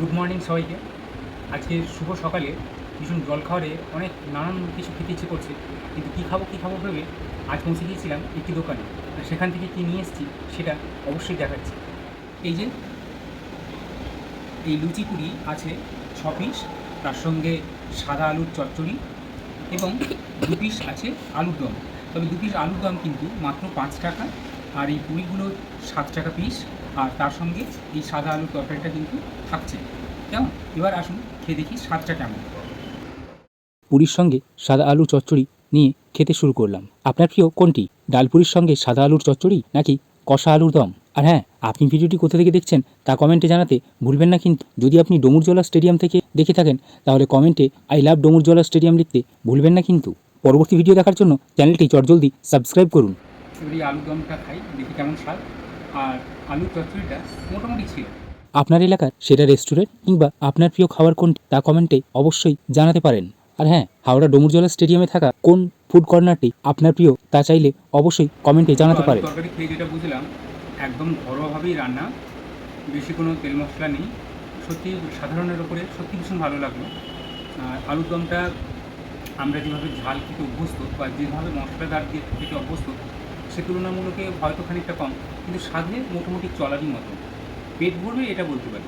Good morning সবাইকে। আজকে শুভ সকালে ভীষণ জল খাওয়ারে অনেক নানান কিছু খেতে ইচ্ছে করছে, কিন্তু কী খাব কী খাব ভেবে আজ পৌঁছে গিয়েছিলাম একটি দোকানে আর সেখান থেকে কী নিয়ে এসেছি সেটা অবশ্যই দেখাচ্ছি। এই যে, এই লুচি পুরি আছে ছ পিস, তার সঙ্গে সাদা আলুর চচ্চড়ি এবং দু পিস আছে আলুর দম। তবে দু পিস আলুর দম কিন্তু মাত্র পাঁচ টাকা আর এই পুরিগুলো সাত টাকা পিস আর তার সঙ্গে এই সাদা আলুর তরকারিটা কিন্তু থাকছে। কেমন? এবার আসুন খেয়ে দেখি স্বাদটা কেমন। পুরীর সঙ্গে সাদা আলুর চচ্চড়ি নিয়ে খেতে শুরু করলাম। আপনার প্রিয় কোনটি? ডাল পুরির সঙ্গে সাদা আলুর চচ্চড়ি নাকি কষা আলুর দম? আর হ্যাঁ আপনি ভিডিওটি কোথা থেকে দেখছেন তা কমেন্টে জানাতে ভুলবেন না কিন্তু যদি আপনি ডমুরজলা স্টেডিয়াম থেকে দেখে থাকেন, তাহলে কমেন্টে আই লাভ ডমুরজলা স্টেডিয়াম লিখতে ভুলবেন না কিন্তু। পরবর্তী ভিডিও দেখার জন্য চ্যানেলটি চটজলদি সাবস্ক্রাইব করুন। এই আলুর দমটা খাই দেখি কেমন স্বাদ। আর আলুর চচ্চড়িটা মোটামুটি ছিল। আপনার এলাকার সেরা রেস্টুরেন্ট কিংবা আপনার প্রিয় খাবার কোনটি তা কমেন্টে অবশ্যই জানাতে পারেন। আর হ্যাঁ হাওড়া ডমুরজলা স্টেডিয়ামে থাকা কোন ফুড কর্নারটি আপনার প্রিয় তা চাইলে অবশ্যই কমেন্টে জানাতে পারেন। তরকারি খেয়ে যেটা বুঝলাম একদম ঘরোয়াভাবেই রান্না বেশি কোনো তেল মশলা নেই। সত্যি সাধারণের ওপরে সত্যি ভীষণ ভালো লাগল। আলুর দমটা আমরা যেভাবে ঝাল খেতে অভ্যস্ত বা যেভাবে মশলাদার দিয়ে খেতে অভ্যস্ত সে তুলনামূলকে হয়তো খানিকটা কম, কিন্তু স্বাদে মোটামুটি চলারই মতো। পেট ভরবে এটা বলতে পারি।